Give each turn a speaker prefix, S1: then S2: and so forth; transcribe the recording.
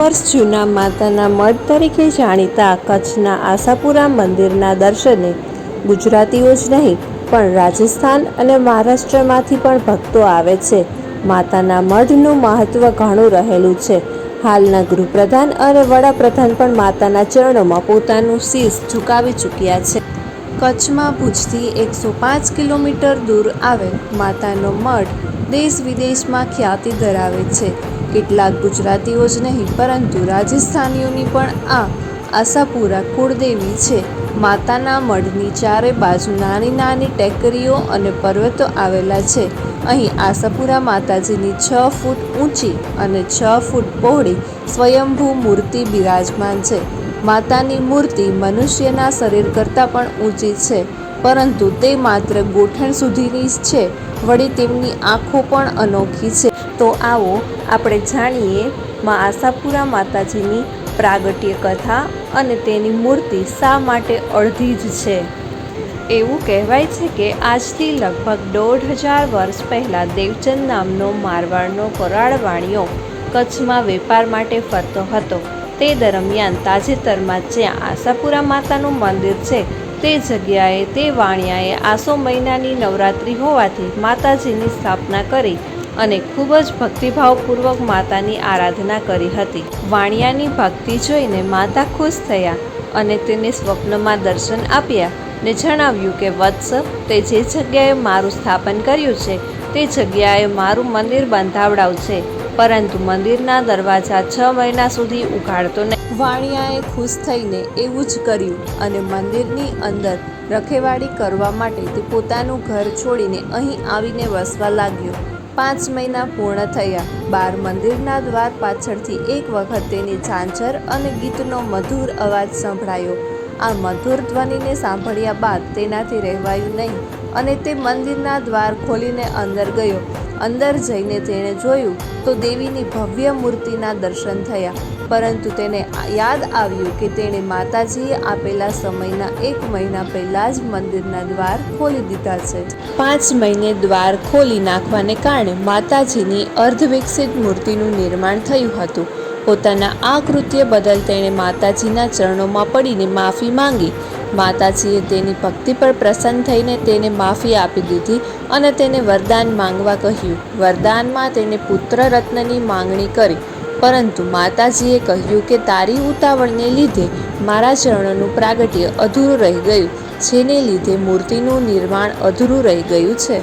S1: વર્ષ જૂના માતાના મઢ તરીકે જાણીતા કચ્છના આશાપુરા મંદિરના દર્શને ગુજરાતીઓ જ નહીં, પણ રાજસ્થાન અને મહારાષ્ટ્રમાંથી પણ ભક્તો આવે છે. માતાના મઢનું મહત્વ ઘણું રહેલું છે. હાલના ગૃહપ્રધાન અને વડાપ્રધાન પણ માતાના ચરણોમાં પોતાનું શીશ ઝુકાવી ચૂક્યા છે. કચ્છમાં ભુજથી એકસો પાંચ કિલોમીટર દૂર આવેલ માતાનો મઢ દેશ વિદેશમાં ખ્યાતિ ધરાવે છે. કેટલાક ગુજરાતીઓ જ નહીં, પરંતુ રાજસ્થાનીઓની પણ આ આશાપુરા કુળદેવી છે. માતાના મઢની ચારે બાજુ નાની નાની ટેકરીઓ અને પર્વતો આવેલા છે. અહીં આશાપુરા માતાજીની છ ફૂટ ઊંચી અને છ ફૂટ પહોળી સ્વયંભૂ મૂર્તિ બિરાજમાન છે. માતાની મૂર્તિ મનુષ્યના શરીર કરતાં પણ ઊંચી છે, પરંતુ તે માત્ર ગોઠણ સુધીની જ છે. વળી તેમની આંખો પણ અનોખી છે. તો આવો આપણે જાણીએ માં આશાપુરા માતાજીની પ્રાગટ્ય કથા અને તેની મૂર્તિ શા માટે અડધી જ છે? એવું કહેવાય છે કે આજથી લગભગ દોઢ હજાર વર્ષ પહેલાં દેવચંદ નામનો મારવાડનો કરાળવાણીઓ કચ્છમાં વેપાર માટે ફરતો હતો. તે દરમિયાન તાજેતરમાં જ્યાં આશાપુરા માતાનું મંદિર છે, તે જગ્યાએ તે વાણિયાએ આસો મહિનાની નવરાત્રિ હોવાથી માતાજીની સ્થાપના કરી અને ખૂબ જ ભક્તિભાવપૂર્વક માતાની આરાધના કરી હતી. વાણિયાની ભક્તિ જોઈને માતા ખુશ થયા અને તેને સ્વપ્નમાં દર્શન આપ્યા ને જણાવ્યું કે, વત્સ, તે જે જગ્યાએ મારું સ્થાપન કર્યું છે, તે જગ્યાએ મારું મંદિર બંધાવડાવશે પરંતુ મંદિરના દરવાજા છ મહિના સુધી ઉઘાડતો નહીં. વાણિયાએ ખુશ થઈને એવું જ કર્યું અને મંદિરની અંદર રખેવાળી કરવા માટે તે પોતાનું ઘર છોડીને અહીં આવીને વસવા લાગ્યો. પાંચ મહિના પૂર્ણ થયા. બાર મંદિરના દ્વાર પાછળથી એક વખત તેની ઝાંઝર અને ગીતનો મધુર અવાજ સંભળાયો. આ મધુર ધ્વનિને સાંભળ્યા બાદ તેનાથી રહેવાયું નહીં અને તે મંદિરના દ્વાર ખોલીને અંદર ગયો. અંદર જઈને તેણે જોયું તો દેવીની ભવ્ય મૂર્તિના દર્શન થયા. પરંતુ તેને યાદ આવ્યું કે તેણે માતાજીએ આપેલા સમયના એક મહિના પહેલાં જ મંદિરના દ્વાર ખોલી દીધા છે. પાંચ મહિને દ્વાર ખોલી નાખવાને કારણે માતાજીની અર્ધવિકસિત મૂર્તિનું નિર્માણ થયું હતું. પોતાના આ કૃત્ય બદલ તેણે માતાજીના ચરણોમાં પડીને માફી માંગી. માતાજીએ તેની ભક્તિ પર પ્રસન્ન થઈને તેને માફી આપી દીધી અને તેને વરદાન માંગવા કહ્યું. વરદાનમાં તેને પુત્ર રત્નની માંગણી કરી, પરંતુ માતાજીએ કહ્યું કે તારી ઉતાવળને લીધે મારા ચરણોનું પ્રાગટ્ય અધૂરું રહી ગયું, જેને લીધે મૂર્તિનું નિર્માણ અધૂરું રહી ગયું છે.